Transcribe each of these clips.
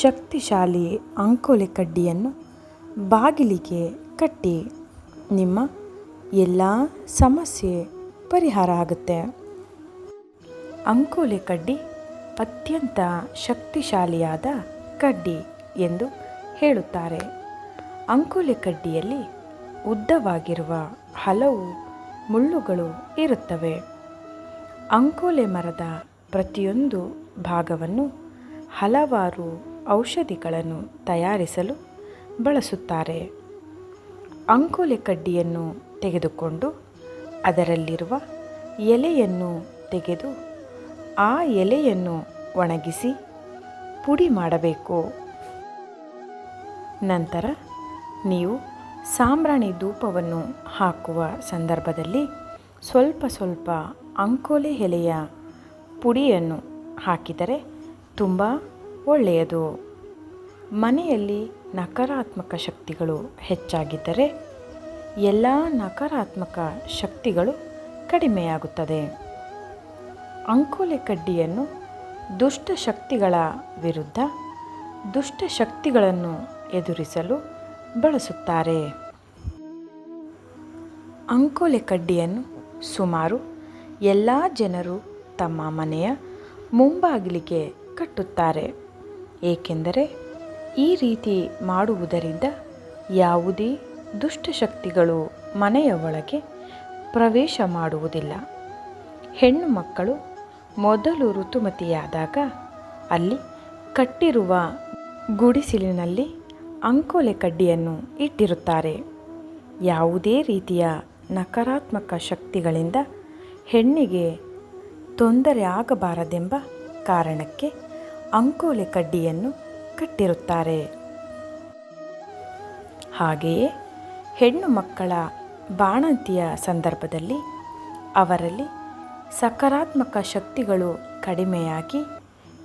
ಶಕ್ತಿಶಾಲಿ ಅಂಕೋಲೆ ಕಡ್ಡಿಯನ್ನು ಬಾಗಿಲಿಗೆ ಕಟ್ಟಿ ನಿಮ್ಮ ಎಲ್ಲ ಸಮಸ್ಯೆ ಪರಿಹಾರ ಆಗುತ್ತೆ. ಅಂಕೋಲೆ ಕಡ್ಡಿ ಅತ್ಯಂತ ಶಕ್ತಿಶಾಲಿಯಾದ ಕಡ್ಡಿ ಎಂದು ಹೇಳುತ್ತಾರೆ. ಅಂಕೋಲೆ ಕಡ್ಡಿಯಲ್ಲಿ ಉದ್ದವಾಗಿರುವ ಹಲವು ಮುಳ್ಳುಗಳು ಇರುತ್ತವೆ. ಅಂಕೋಲೆ ಮರದ ಪ್ರತಿಯೊಂದು ಭಾಗವನ್ನು ಹಲವಾರು ಔಷಧಿಗಳನ್ನು ತಯಾರಿಸಲು ಬಳಸುತ್ತಾರೆ. ಅಂಕೋಲೆ ಕಡ್ಡಿಯನ್ನು ತೆಗೆದುಕೊಂಡು ಅದರಲ್ಲಿರುವ ಎಲೆಯನ್ನು ತೆಗೆದು ಆ ಎಲೆಯನ್ನು ಒಣಗಿಸಿ ಪುಡಿ ಮಾಡಬೇಕು. ನಂತರ ನೀವು ಸಾಂಬ್ರಾಣಿ ಧೂಪವನ್ನು ಹಾಕುವ ಸಂದರ್ಭದಲ್ಲಿ ಸ್ವಲ್ಪ ಸ್ವಲ್ಪ ಅಂಕೋಲೆ ಎಲೆಯ ಪುಡಿಯನ್ನು ಹಾಕಿದರೆ ತುಂಬ ಒಳ್ಳೆಯದು. ಮನೆಯಲ್ಲಿ ನಕಾರಾತ್ಮಕ ಶಕ್ತಿಗಳು ಹೆಚ್ಚಾಗಿದ್ದರೆ ಎಲ್ಲ ನಕಾರಾತ್ಮಕ ಶಕ್ತಿಗಳು ಕಡಿಮೆಯಾಗುತ್ತದೆ. ಅಂಕೋಲೆ ಕಡ್ಡಿಯನ್ನು ದುಷ್ಟ ಶಕ್ತಿಗಳ ವಿರುದ್ಧ ದುಷ್ಟ ಶಕ್ತಿಗಳನ್ನು ಎದುರಿಸಲು ಬಳಸುತ್ತಾರೆ. ಅಂಕೋಲೆ ಕಡ್ಡಿಯನ್ನು ಸುಮಾರು ಎಲ್ಲ ಜನರು ತಮ್ಮ ಮನೆಯ ಮುಂಬಾಗಿಲಿಗೆ ಕಟ್ಟುತ್ತಾರೆ. ಏಕೆಂದರೆ ಈ ರೀತಿ ಮಾಡುವುದರಿಂದ ಯಾವುದೇ ದುಷ್ಟಶಕ್ತಿಗಳು ಮನೆಯ ಒಳಗೆ ಪ್ರವೇಶ ಮಾಡುವುದಿಲ್ಲ. ಹೆಣ್ಣು ಮಕ್ಕಳು ಮೊದಲು ಋತುಮತಿಯಾದಾಗ ಅಲ್ಲಿ ಕಟ್ಟಿರುವ ಗುಡಿಸಿಲಿನಲ್ಲಿ ಅಂಕೋಲೆ ಕಡ್ಡಿಯನ್ನು ಇಟ್ಟಿರುತ್ತಾರೆ. ಯಾವುದೇ ರೀತಿಯ ನಕಾರಾತ್ಮಕ ಶಕ್ತಿಗಳಿಂದ ಹೆಣ್ಣಿಗೆ ತೊಂದರೆ ಆಗಬಾರದೆಂಬ ಕಾರಣಕ್ಕೆ ಅಂಕೋಲೆ ಕಡ್ಡಿಯನ್ನು ಕಟ್ಟಿರುತ್ತಾರೆ. ಹಾಗೆಯೇ ಹೆಣ್ಣು ಮಕ್ಕಳ ಬಾಣಂತಿಯ ಸಂದರ್ಭದಲ್ಲಿ ಅವರಲ್ಲಿ ಸಕಾರಾತ್ಮಕ ಶಕ್ತಿಗಳು ಕಡಿಮೆಯಾಗಿ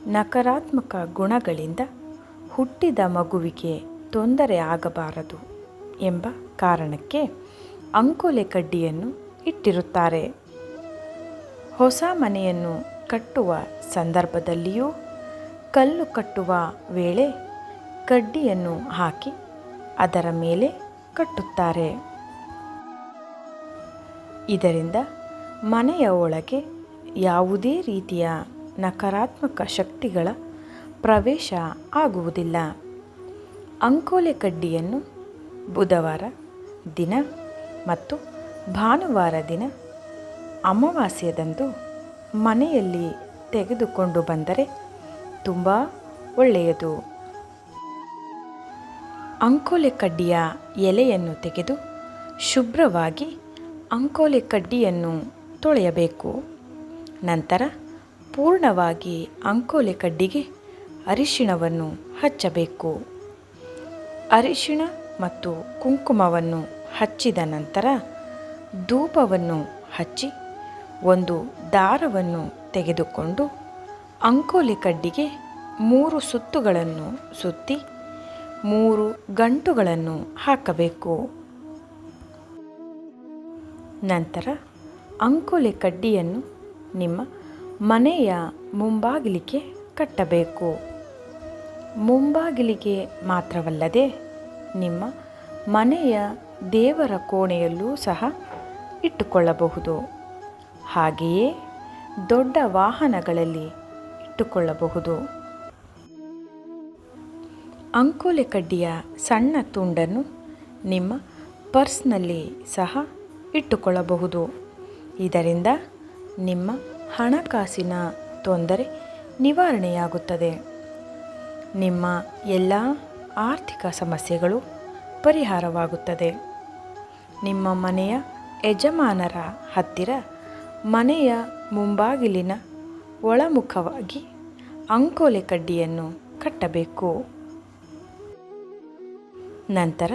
ನಕಾರಾತ್ಮಕ ಗುಣಗಳಿಂದ ಹುಟ್ಟಿದ ಮಗುವಿಗೆ ತೊಂದರೆ ಆಗಬಾರದು ಎಂಬ ಕಾರಣಕ್ಕೆ ಅಂಕೋಲೆ ಕಡ್ಡಿಯನ್ನು ಇಟ್ಟಿರುತ್ತಾರೆ. ಹೊಸ ಮನೆಯನ್ನು ಕಟ್ಟುವ ಸಂದರ್ಭದಲ್ಲಿಯೂ ಕಲ್ಲು ಕಟ್ಟುವ ವೇಳೆ ಕಡ್ಡಿಯನ್ನು ಹಾಕಿ ಅದರ ಮೇಲೆ ಕಟ್ಟುತ್ತಾರೆ. ಇದರಿಂದ ಮನೆಯ ಒಳಗೆ ಯಾವುದೇ ರೀತಿಯ ನಕಾರಾತ್ಮಕ ಶಕ್ತಿಗಳ ಪ್ರವೇಶ ಆಗುವುದಿಲ್ಲ. ಅಂಕೋಲೆ ಕಡ್ಡಿಯನ್ನು ಬುಧವಾರ ದಿನ ಮತ್ತು ಭಾನುವಾರ ದಿನ ಅಮಾವಾಸ್ಯದಂದು ಮನೆಯಲ್ಲಿ ತೆಗೆದುಕೊಂಡು ಬಂದರೆ ತುಂಬ ಒಳ್ಳೆಯದು. ಅಂಕೋಲೆ ಕಡ್ಡಿಯ ಎಲೆಯನ್ನು ತೆಗೆದು ಶುಭ್ರವಾಗಿ ಅಂಕೋಲೆ ಕಡ್ಡಿಯನ್ನು ತೊಳೆಯಬೇಕು. ನಂತರ ಪೂರ್ಣವಾಗಿ ಅಂಕೋಲೆ ಕಡ್ಡಿಗೆ ಅರಿಶಿಣವನ್ನು ಹಚ್ಚಬೇಕು. ಅರಿಶಿಣ ಮತ್ತು ಕುಂಕುಮವನ್ನು ಹಚ್ಚಿದ ನಂತರ ಧೂಪವನ್ನು ಹಚ್ಚಿ ಒಂದು ದಾರವನ್ನು ತೆಗೆದುಕೊಂಡು ಅಂಕೋಲೆ ಕಡ್ಡಿಗೆ ಮೂರು ಸುತ್ತುಗಳನ್ನು ಸುತ್ತಿ ಮೂರು ಗಂಟುಗಳನ್ನು ಹಾಕಬೇಕು. ನಂತರ ಅಂಕೋಲೆ ಕಡ್ಡಿಯನ್ನು ನಿಮ್ಮ ಮನೆಯ ಮುಂಬಾಗಿಲಿಗೆ ಕಟ್ಟಬೇಕು. ಮುಂಬಾಗಿಲಿಗೆ ಮಾತ್ರವಲ್ಲದೆ ನಿಮ್ಮ ಮನೆಯ ದೇವರ ಕೋಣೆಯಲ್ಲೂ ಸಹ ಇಟ್ಟುಕೊಳ್ಳಬಹುದು. ಹಾಗೆಯೇ ದೊಡ್ಡ ವಾಹನಗಳಲ್ಲಿ ಇಟ್ಟುಕೊಳ್ಳಬಹುದು ಅಂಕೋಲೆ ಕಡ್ಡಿಯ ಸಣ್ಣ ತುಂಡನ್ನು ನಿಮ್ಮ ಪರ್ಸ್ನಲ್ಲಿ ಸಹ ಇಟ್ಟುಕೊಳ್ಳಬಹುದು. ಇದರಿಂದ ನಿಮ್ಮ ಹಣಕಾಸಿನ ತೊಂದರೆ ನಿವಾರಣೆಯಾಗುತ್ತದೆ. ನಿಮ್ಮ ಎಲ್ಲ ಆರ್ಥಿಕ ಸಮಸ್ಯೆಗಳು ಪರಿಹಾರವಾಗುತ್ತದೆ. ನಿಮ್ಮ ಮನೆಯ ಯಜಮಾನರ ಹತ್ತಿರ ಮನೆಯ ಮುಂಬಾಗಿಲಿನ ಒಳಮುಖವಾಗಿ ಅಂಕೋಲೆ ಕಡ್ಡಿಯನ್ನು ಕಟ್ಟಬೇಕು. ನಂತರ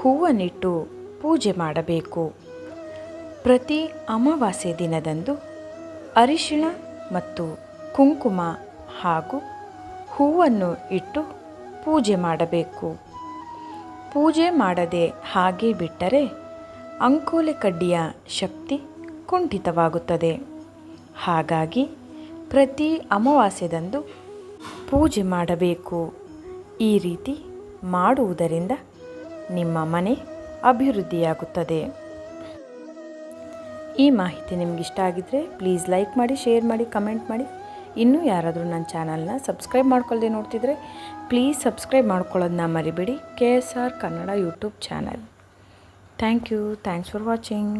ಹೂವನ್ನಿಟ್ಟು ಪೂಜೆ ಮಾಡಬೇಕು. ಪ್ರತಿ ಅಮಾವಾಸ್ಯೆ ದಿನದಂದು ಅರಿಶಿಣ ಮತ್ತು ಕುಂಕುಮ ಹಾಗೂ ಹೂವನ್ನು ಇಟ್ಟು ಪೂಜೆ ಮಾಡಬೇಕು. ಪೂಜೆ ಮಾಡದೆ ಹಾಗೆ ಬಿಟ್ಟರೆ ಅಂಕೋಲೆ ಕಡ್ಡಿಯ ಶಕ್ತಿ ಕುಂಠಿತವಾಗುತ್ತದೆ. ಹಾಗಾಗಿ ಪ್ರತಿ ಅಮಾವಾಸ್ಯದಂದು ಪೂಜೆ ಮಾಡಬೇಕು. ಈ ರೀತಿ ಮಾಡುವುದರಿಂದ ನಿಮ್ಮ ಮನೆ ಅಭಿವೃದ್ಧಿಯಾಗುತ್ತದೆ. ಈ ಮಾಹಿತಿ ನಿಮ್ಗೆ ಇಷ್ಟ ಆಗಿದ್ದರೆ ಪ್ಲೀಸ್ ಲೈಕ್ ಮಾಡಿ, ಶೇರ್ ಮಾಡಿ, ಕಮೆಂಟ್ ಮಾಡಿ. ಇನ್ನೂ ಯಾರಾದರೂ ನನ್ನ ಚಾನಲ್ನ ಸಬ್ಸ್ಕ್ರೈಬ್ ಮಾಡ್ಕೊಳ್ಳದೆ ನೋಡ್ತಿದ್ರೆ ಪ್ಲೀಸ್ ಸಬ್ಸ್ಕ್ರೈಬ್ ಮಾಡ್ಕೊಳ್ಳೋದನ್ನ ಮರಿಬೇಡಿ. K S R Kannada YouTube channel. Thank you. Thanks for watching.